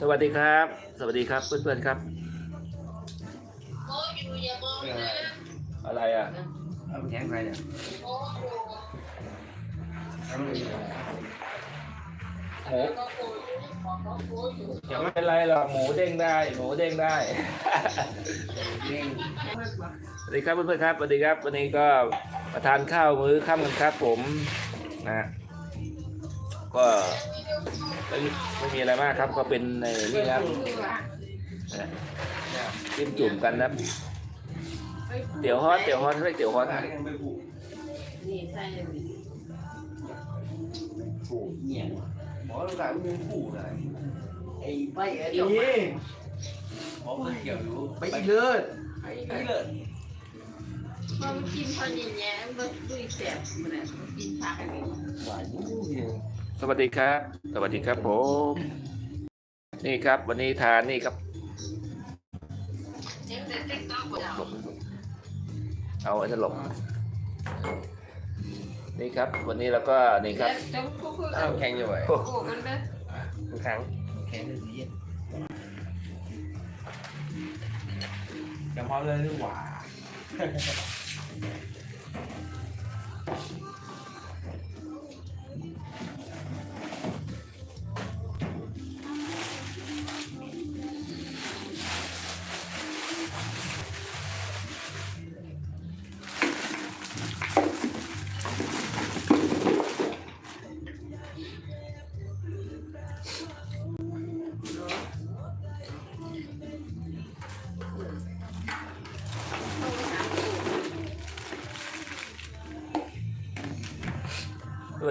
สวัสดีครับ สวัสดีครับเพื่อนๆครับ อะไรอะเอาแข็งไปเนี่ยเอาไปเลยหมูยังไม่เป็นไรหรอกหมูเด้งได้ หมูเด้งได้เร่งสวัสดีครับเพื่อนๆครับสวัสดีครับ วันนี้ก็มาทานข้าวมื้อค่ำกันครับผมนะก็ ไม่มีไม่มีอะไรมากครับก็เป็นในนี่ครับนะจิ้มจุ่มกันนะครับเตี๋ยวฮอตเตี๋ยวฮอตเรียกเตี๋ยวฮอตหากันไปผูกนี่ใส่ผูกเนี่ยหมอลูกหลานมันผูกอะไรไอ้ไปไอ้เดี๋ยวนี่หมอมันเกี่ยวอยู่ไปอีเลิศไปอีเลิศพอมันกินพอดีแย่มันดุยแสบมันน่ะมันกินผักอันนี้หวานอยู่เดียว สวัสดีครับ สวัสดีครับผม นี่ครับ วันนี้ทานนี่ครับยังแต่ติ๊กต๊อกบ่หลบเอาไอ้จะหลบนี่ครับ วันนี้เราก็นี่ครับจะคุกคุกอ้าวแข็งอยู่ไว้โอ้มันเด้อแข็งแข็งเลยสิจะพอเลยหรือหว่า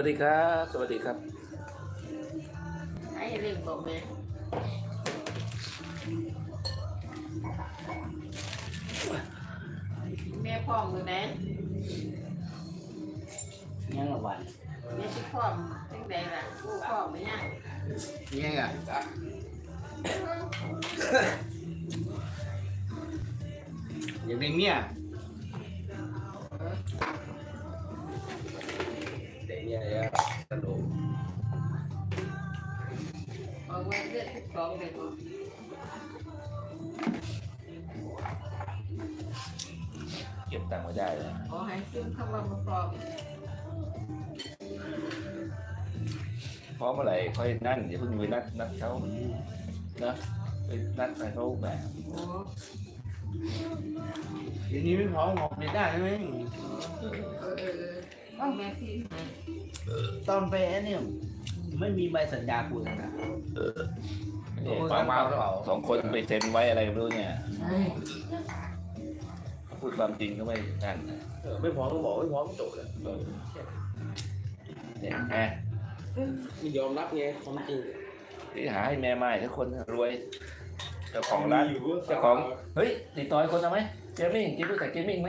ดีครับ สวัสดีครับไอ้เรื่องบอกแม่แม่พ่อมือไหนยังละวันแม่สิพ่อมจังไดล่ะกูพ่อไม่ยังยังอะอย่าเป็นเมีย อกว่าเลือดทุกสองเลยบ่เก็บตังค์ไว้ได้เลยขอให้ซึมคำว่าบ่พร้อมพร้อมเมื่อไหร่ค่อยนั่นอย่าเพิ่งไปนัดนัดเขานะไปนัดไปเขาแบบโอ้เดี๋ยวนี้ไม่พร้อมหอกไม่ได้ไหมเออเออเออแม่พี่ตอนไปไอ้เนี่ย ไม่มีใบสัญญาคุณนะนี่ฟังมาสองคนไปเซ็นไว้อะไรไม่รู้เนี่ยพูดความจริงก็ไม่นั่นไม่พร้อมก็บอกไม่พร้อมก็จบเลยเออเนี่ยแม่ไม่ยอมรับไงความจริงที่หาให้แม่ใหม่ทุกคนรวยเจ้าของร้านเจ้าของเฮ้ยติดต่อให้คนทำไหมเจมิ่งจิรู้จักเจมิ่งไหม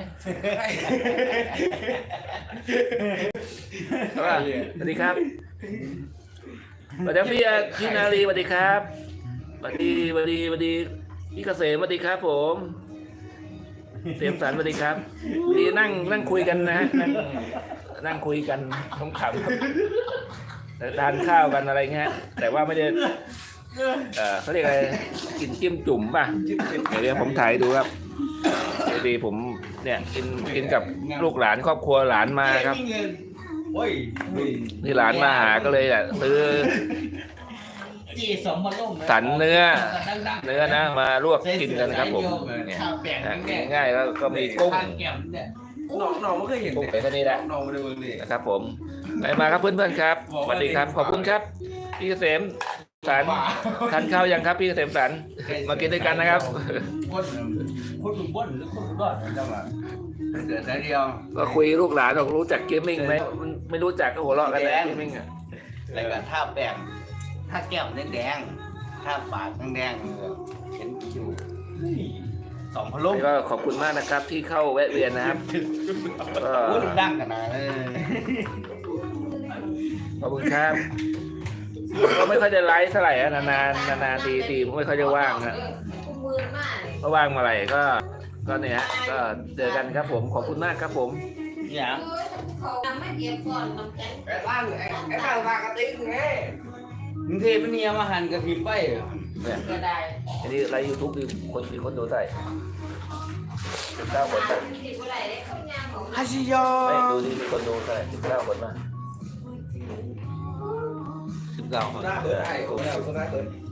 สวัสดีครับ สวัสดีพี่พี่นาลีสวัสดีครับสวัสดีสวัสดีสวัสดีพี่เกษมสวัสดีครับ ผมเสียมสันสวัสดีครับดีนั่งนั่งคุยกันนะฮะนั่งนั่งคุยกันขำๆแต่ทานข้าวกันอะไรเงี้ยแต่ว่าไม่ได้เออเขาเรียกอะไรกินจิ้มจุ่มป่ะเดี๋ยวผมถ่ายดูครับดีผมเนี่ยกินกินกับลูกหลานครอบครัวหลานมาครับ เงินโอ้ยนี่หลานมาหาก็เลยอะซื้อจีสองมาล่มสันเนื้อดังๆเนื้อนะมาลวกกินกันนะครับผมเนี่ยข้าวแป้งอะแดงง่ายๆแล้วก็มีกุ้ง ข้าวแก้มเนี่ยน้องน้องไม่เคยเห็นกุ้งเลยไปแค่นี้แหละน้องไม่ได้เบิ่งเลยนะครับผมไปมาครับเพื่อนๆครับสวัสดีครับ ขอบคุณครับ พี่เกษมสันทานข้าวยังครับพี่เกษมสันมากินด้วยกันนะครับคนคนบุญบ้นหรือคนบุญรอดจังหวะ เดแต่เดียวก็คุยลูกหลานบอกรู้จักเกมมิ่งไหมมันไม่รู้จักก็หัวเราะกันนะเกมมิ่งอะแล้วก็ท่าแป้งท่าแก้มแดงๆท่าปากแดงๆเห็นอยู่สองพะโล้ก็ขอบคุณมากนะครับที่เข้าแวะเวียนนะครับก็โอ้ยดังขนาดเลยขอบคุณครับก็ไม่ค่อยได้ไลฟ์เท่าไหร่อะนานๆนานๆทีทีไม่ค่อยจะว่างนะก็ว่างมาไรก็ ก็เนี่ยฮะก็เจอกันครับผมขอบคุณมากครับผมเนี่ยเออเขาทำไม่เก็บก่อนน้ำแข็งไอ้บ้านไอ้ไอ้บ้านวางกระติ๊กไงกรุงเทพมันเนี่ยมาหันกระพริบไปเนี่ยก็ได้อันนี้ไลฟ์ยูทูบมีคนมีคนดูได้สิบเก้าคนได้ติดอะไรได้เขาย่างของฮัชิโยไม่ดูดิมีคนดูได้สิบเก้าคนมาสิบเก้าหน้าเปิดไอ้โอ้ยห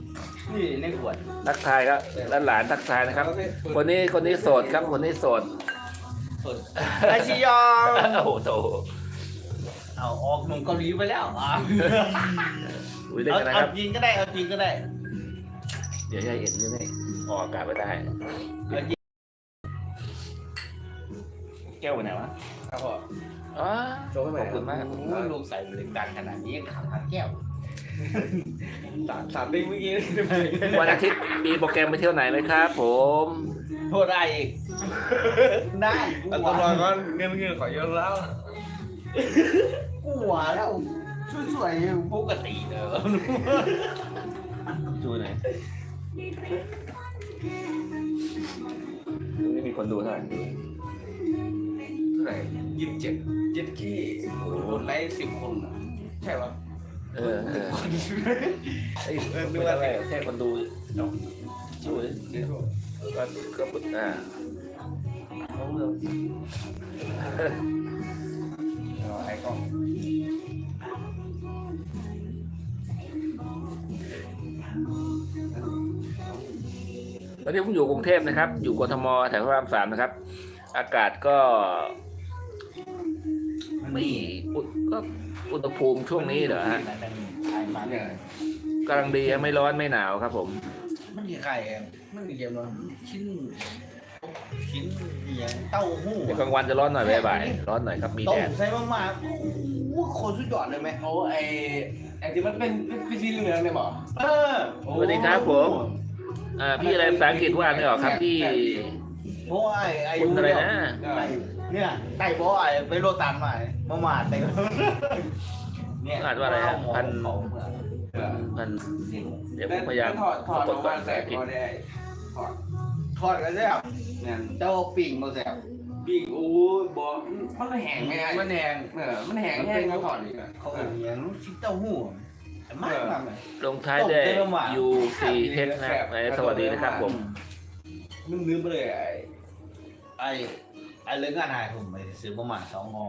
น้าเปิดนี่ในขวดทักทายครับหลานๆทักทายนะครับ คนนี้คนนี้โสดครับ คนนี้โสดฮัชิโยโอ้โหโตเอาออกหนุ่มเกาหลีไปแล้วอะอุ้ยเล่นเอากันนะคเอารับจริงก็ได้เอาจริงก็ได้เดี๋ยวจะเห็นยังไงออกอากาศไม่ได้ เอาจริงแก้วไปไหนวะครับพ่ออ๋อโชว์ให้ใหม่ขอบคุณมาก โอ้ยลูกใส่เหล็กดังขนาดนี้ขับทางแก้ว สามสามดิ้งเมื่อกี้วันอาทิตย์มีโปรแกรมไปเที่ยวไหนไหมครับผม โทษได้อีกได้กูแล้วหตวาลอดก็เงินเงินขอเยอะแล้วกูหวาแล้วสวยๆปกติเด้อดูไหนไม่มีคนดูเท่าไหร่เท่าไหร่ยี่สิบเจ็ดเจ็ดขี้คนไลฟ์สิบคนอะใช่ปะ เออเออไอ้ยเออนึไม่กว่าได้แค่คนดูเนาะช่วยเจ็ดพวกก็ก็ปึกอ่าเขาเรื่องเอาไอ้กล้องตอนนี้ผมอยู่กรุงเทพนะครับ อยู่กทมแถวพระรามสามนะครับ อากาศก็ ไม่อุณก็ อุณหภูมิช่วงนี้เหรอฮะไอ้มาเนี่ยกำลังดีไม่ร้อนไม่หนาวครับผม มันมีไข่มันมีเกมว่าชิ้นชิ้นอย่างเต้าหู้เดี๋ยวกลางวันจะร้อนหน่อยบ่ายๆร้อนหน่อยครับมีต้แดมดใส่มากๆโอ้โหโคตรสุดยอดเลยไหมโอ้ไอ้ไอ้ที่มันเป็นเป็นสีเหลืองเนี่ยบอกเออสวัสดีครับผมอ่าพี่อะไรภาษาอังกฤษว่าอ่านไม่ออกครับพี่เพราะว่าไอ้ไอ้คุณอะไรนะ ไอ้ เนี่ยไต่บอไอ้ไปโรตันมาเมื่อวานไต่เนี่ยอ่านว่าอะไรฮะพันเขามันเดี๋ยวผมพยายามถอดถอดกอดอกก่อมานภาใส่ษาอังกฤษพอได้ถอดทอดกันแซ่บเนี่ยเจ้าปิ่งมาแซ่บปีกโอ้บอกมันแห้งไม่ได้มันแห้งเออมันแห้งแห้งแล้วถอดอีกอะเขาเอาอย่างชิ้นเต้าหู้มากมากเลย ลงท้ายด้วย UC เทคนะครับเอ้ยสวัสดีนะครับผมมันลืมไปเลยไอ้ไอ้ ไอ้เรื่องงานหายผมไปซื้อประมาณสองงอ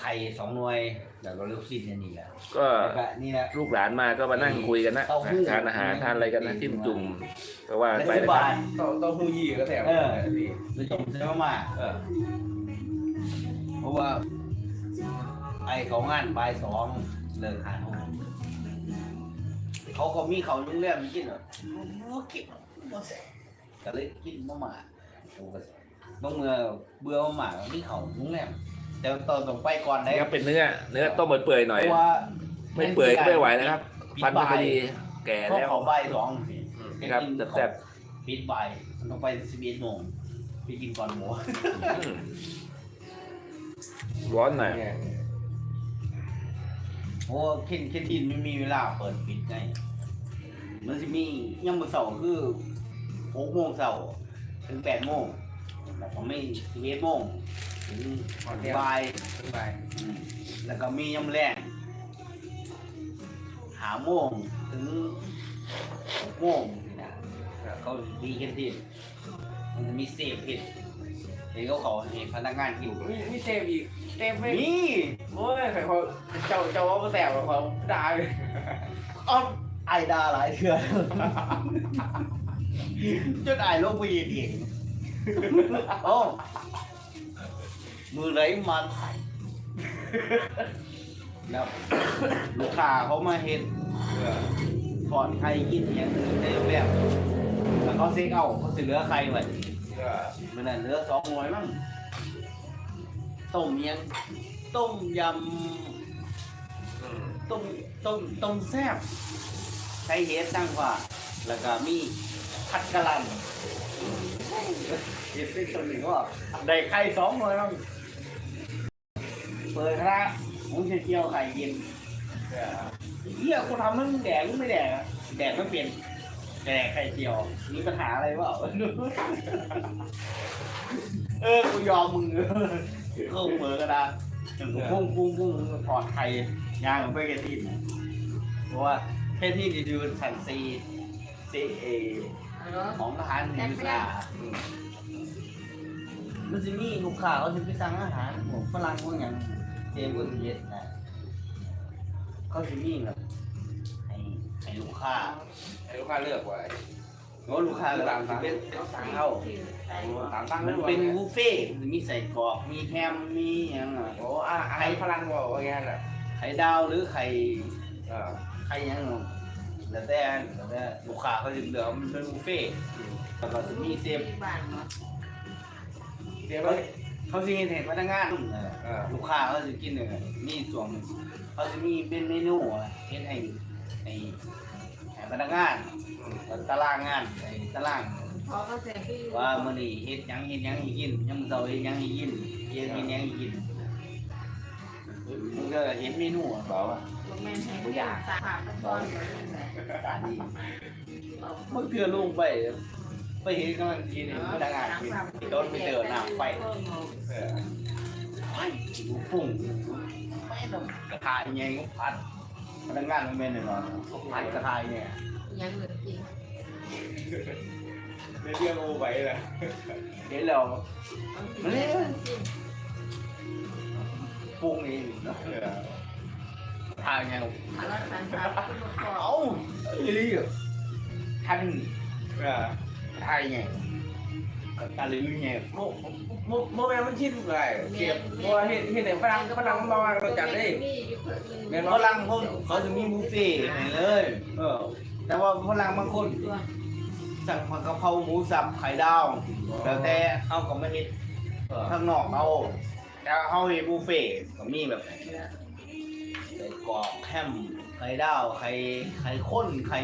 ไข่สองหน่วยแล้วก็ลูกศิษย์เนี่ยนี่แหละก็แล้วก็นี่แหละ ลูกหลานมาก็มานั่งคุยกันนะ เต้าหู้ ทานอาหารทานอะไรกันนะจิ้มจุ่มก็ว่าแล้วไปสิบนะคบารับทเต้าเต้าหู้ยี่ก็แถมเออดีหรือจมซื้อมาเออเพราะว่า ไอ้เขางานบ่ายสองเลิกหาทุ่มเขาก็มีเขาโรงแรมกินเหรอโอ้กินบ่แซ่บก็เลยกินมาม่าโอ้ก็แซ่บ บางเมื่อเบื่อมาม่ามีเขาโรงแรมแต่ตอนต้องไปก่อนได้นี่ครับเป็นเนื้อ เนื้อต้มเปื่อยๆหน่อย เพราะว่าไม่เปื่อยก็ไม่ไหวนะครับ ฟันไม่พอดีแก่เพราะแล้ว เขาบ่ายสองนี่ครับแซ่บ ปิดบ่ายมันต้องไปสิบเอ็ดโมงไปกินก่อนหมูๆอืมร้อนหน่อยเนี่ยโอ้เคนเคนทินไม่มีเวลาเปิดปิดไงมันจะมีย่ำมือเสาร์คือหกโมงเสาร์ถึงแปดโมง แล้วก็ไม่สิบเอ็ดโมงถึงบ่ายสบายอืมแล้วก็มีย่ำแรงหาโมงถึงหกโมงนี่นะเขาดีเคนทินมันจะมีเซฟผิดเห็นเขาเขาเห็นพนักงานอยู่มีมีเต็มอีกเต็มไปนี่โอ้ยใครเขาเจ้าเจ้าว่าแสบเขาด่าเลยอ้อมไอายดาหลายเถื่อนจนไอายลงไปยืนเอง โอ้มือไหนมาถ่ายแล้วลูกค้าเขามาเห็นถอดไข่กินอย่างอื่นในโรงแรมแล้วเขาเซ็กเอาเขาสิเหลือไข่ไว้มันน่ะเหลือสองหน่วยมั้งต้มยังต้มยำต้มต้มต้มแซ่บใช้เฮดตั้งกว่า แล้วก็มีผัดกะหล่ำ เฮดซิ่งตัวหนึ่งก็ได้ไข่สองหน่วยมั้งเปิดคณะผมจะเจียวไข่เย็นเฮียกูทำมันแดกหรือไม่แดกแดกไม่เป็นแดกไข่เจียวมีปัญหาอะไรเปล่าเออกูยอมมึงเข้าเปิดกระดาษพุ่งพุ่งพุ่งถอดไข่ยางไปแค่ที่นเพราะว่าแค่ที่จะดูสันซีฟ่เอ ของอาหารในพิซซ่ามันจะมีลูกค้าเขาจะไปสั่งอาหารของฝรั่งพวกอย่างเจมส์ก็เย็ดนะเขาจะมีแบบให้ให้ลูกค้าให้ลูกค้าเลือกไว้โน้ลูกค้าเลยจะเป็นสั่งเข้าตามตั้งมันเป็นบุฟเฟ่มันมีใส่กรอกมีแฮมมีอย่างอะโอ้อาหารพลังบอกว่าอย่างนั้นแหละไข่ดาวหรือไข่ออไข่ยัง แล้วแต่แล้วแต่ลูกค้าเขาจะเหลือมันเป็นบุฟเฟ่ต์แล้วก็จะมีเซฟบ้านเนาะเดี๋ยวเขาไปเขาจะเห็นพนักงานเออลูกค้าเขาจะกินเนี่ยมีส่วนเขาจะมีเป็นเมนูอะเฮ็ดให้ให้ให้พนักงานแล้วตารางงานไอ้ตาราง พอก็เสร็จพี่ว่ามื้อนี้เฮ็ดหยังเฮ็ดหยังให้กินยามมื้อเช้าเฮ็ดหยังให้กินเย็นเฮ็ดหยังให้กินมันก็เห็นเมนูอะบอกว่า แม่ให้ผู้อยากฝากไปก่อนเลยตาดีมันเพื่อลงไป ไปเห็นกำลังกินพนักงานกินโดนไปเจอหน้าไฟเออไฟปุ่งไม่ต้องกระทายไงก็พัดพนักงานมันเป็นแน่นอนพัดกระทายเนี่ยยังเหลือจริงในเรื่องโอ้ไปเลยเห็นแล้วมันเลยจริงปรุงเองเนาะเออ ทายไงอารักเอ้าอีหลีอะทันออทายไงตาลือไงโมโมโมแม่มันชิดไปเก็บเพราะว่เห็นเห็นแต่ฝรั่งฝรั่งมันบอกว่าเราจัดได้เงินฝรั่งเขาเขาจะมีบุฟเฟ่ต์ให้เลย เออ แต่ว่าฝรั่งบางคนสั่งผัดกะเพราหมูสับไข่ดาวแล้วแต่เอาก็ไม่เห็นข้างนอกเอาแต่เขาเห็นบุฟเฟ่ต์ก็มีแบบ ใส่กรอกแฮมไข่ดาวไข่ไข่ข้นไข่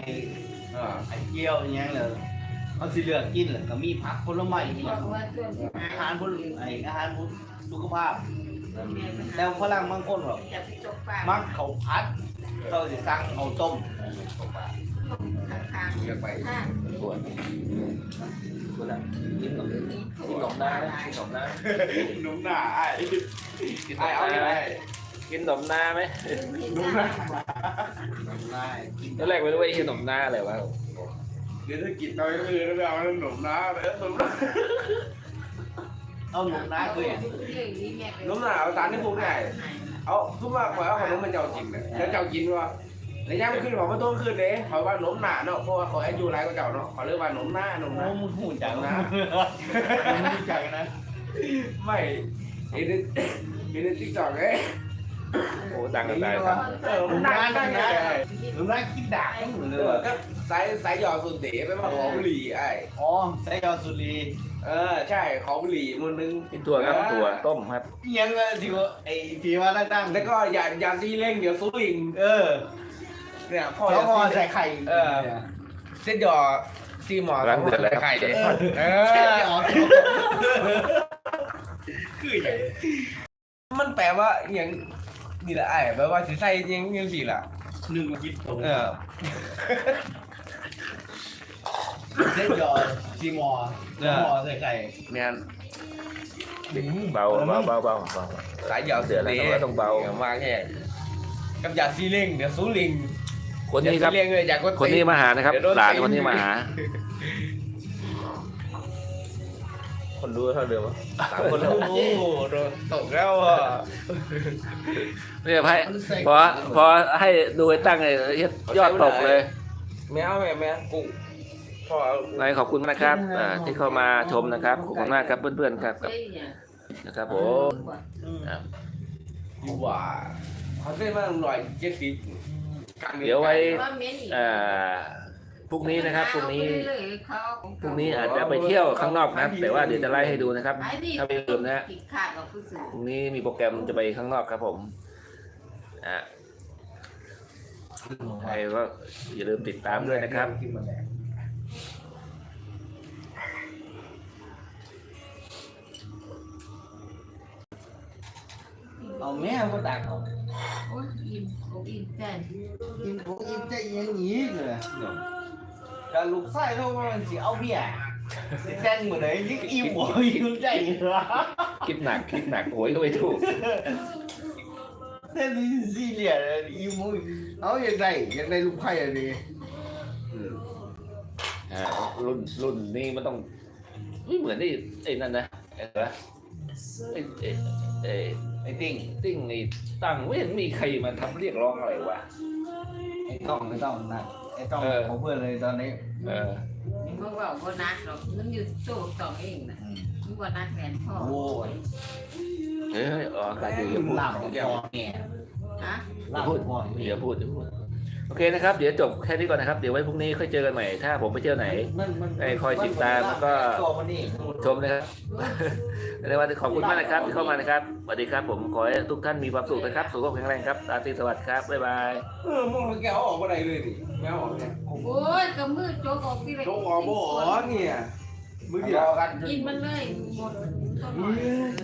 เออไข่เจียวอย่างเงี้ยเลยเขาสิเลือกกินเลยก็มีผักผลไม้อบอย่างอาหารผลไออาหารสุขภาพ แต่ฝรั่งบางคนแบบมักเขาวผัดเขาสิสั่งเขาต้มเลือกไปๆข้างปวดปวดอะกินขนมกินขนมได้ไหมกินขนมได้หนุ่มหน้าไอ้ไอ้เอาไอ้ กินขนมหน้าไหมดูนะได้ตอนแรกไม่รู้ว่าไอ้ขนมหน้าอะไรวะเดี๋ยวถ้ากินน้อยก็คือแล้วเอาหนุ่มหน้าเออหนุ่มหน้าเอาหนุ่มน้าเคยเห็นหนุ่มหน้าเอาตาที่พูดได้เอาทุกว่าขอเอาขนมมันเจ้ากินเลยแล้วเจ้ากินว่าแล้วย่างขึ้นบอกว่าต้นขึ้นเลยเขาว่าหนุ่มหน้าเนาะเพราะว่าเขาอายุไรก็เจ้าเนาะเขาเรียกว่าหนุ่มหน้าหนุ่มหโอ้น้ามึงหูจังนะมึงหูจังนะไม่เอ็นเอ็นติ๊กต็อกเอ้ โอ้ดังกันได้ครับเออมันน่าตั้งใจหนุ่มน้าคิดด่าทั้งหมดเลเอยอก็สายสายหยอดสุดเด๋ไปมาขอบุหรี่ไอ้อ๋อใส่ยอดสุรีเออใช่ขอบุหรี่มือนึงกินถั่วครับถั่วต้มครับเอียังอะที่ว่าไอ้ที่ว่าตั้งแล้วก็อย่าอย่าซีเร่งเดี๋ยวซูลิงเออเนี่ยพ่อเขาจะพอซีใส่ไข่เออเส้นหยอดซีหมอร้านเดือดแล้วไข่เด็ดเออคืออย่างมันแปลว่าอย่าง นี่แหละไอ้แปลว่าสิใส่ยังยังสิล่ะหนึ่งคิดตรงเออเส้นยอดซีมอร์พอใส่ไข่แม่นเบาเบาเบาเบาเบาสายหยอดเดือดแล้วต้องเบาอย่มากแค่กับอย่าซีเร่งเดี๋ยวซูลิงคนนี้ครับอย่าซีเร่งเลยอยากก็คนนี้มาหานะครับเดี๋ยวโดนหลานตีคนนี้มาหา คนดูเท่าเดิมวะสามคนแล้วโอ้โหโดนตกแล้วอะเนี่ยให้พอพอให้ดูไอ้ตั้งเลยยอดตกเลย แมวแมวแมวกูพ่อเอาไงขอบคุณนะครับอ่าที่เข้ามาชมนะครับ ขอบคุณมากครับเพื่อนๆครับครับนะครับผมอะอยู่ว่าเขาเส้นมาหน่อยเจ็ดสิบกลางดือนเดี๋ยวไว้ว่าเม้นอีกอ่า พรุ่งนี้นะครับพรุ่งนี้เอาไปเรื่อยๆเขาพรุ่งนี้อาจจะไปเที่ยวข้างนอกนะครับแต่ว่าเดี๋ยวจะไล่ให้ดูนะครับไอ้นี่ถ้าไม่ลืมนะฮะผิดขาดกับผู้สื่อพรุ่งนี้มีโปรแกรมจะไปข้างนอกครับผมอะใครก็อย่าลืมติดตามด้วยนะครับ เอาแม่ก็ตักเอาโอ้ยอิ่มโอ้ยอิ่มแต่กินผมกินใจยังงี้เลยแต่ลูกไส้เขาว่ามันสิเอาเบี้ยสิแจ้งเหมือนไหนยิ่งอิ่มหัวยิ่งใจเหรอคิดหนักคิดหนักโอ้ยก็ไม่ถูกแต่นี่สิเหลี่ยมอิ่มหัวเอาอย่างไรอย่างไรลูกไผ่อันนี้อืมอ่ารุ่นรุ่นนี้มันต้องไม่เหมือนไอ้ไอ้นั่นนะไอ้อะไรวะไอ้ไอ้ไอ้ไอ้ติ้งติ้งไอ้ตั้งไม่เห็นมีใครมาทำเรียกร้องอะไรวะไอ้ต้องไอ้ต้องนะ ไอ้ต้องเออ ของเพื่อนเลยตอนนี้เออมึงก็บอกว่านักหรอกมันอยู่โต๊ะสองเองนะอืมมึงว่านักแฟนพ่อโอ้ยเฮ้ยออกอากาศอยู่อย่าพูดลาบอคย่าอเนี่ยฮะลาบพูดคออย่าพูดอย่าพูด โอเคนะครับ เดี๋ยวจบแค่นี้ก่อนนะครับ เดี๋ยวไว้พรุ่งนี้ค่อยเจอกันใหม่ ถ้าผมไปเที่ยวไหนมันมันไอ้คอยติดตามแล้วก็ตัวมันนี่ชมนะครับในวันนี้ขอบคุณมากนะครับที่เข้ามานะครับสวัสดีครับ ผมขอให้ทุกท่านมีความสุขนะครับ สุขภาพแข็งแรงครับราตรีสวัสดิ์ครับ บ๊ายบาย เออมึงแกเอาออกมาได้เลยดิแกเอาออกเนี่ยโอ้ยกับมือโจกออกที่ไรโจกออกบ่ออกเนี่ยมือเดีเดียยววกันกินมันเลยหมดต้นไม้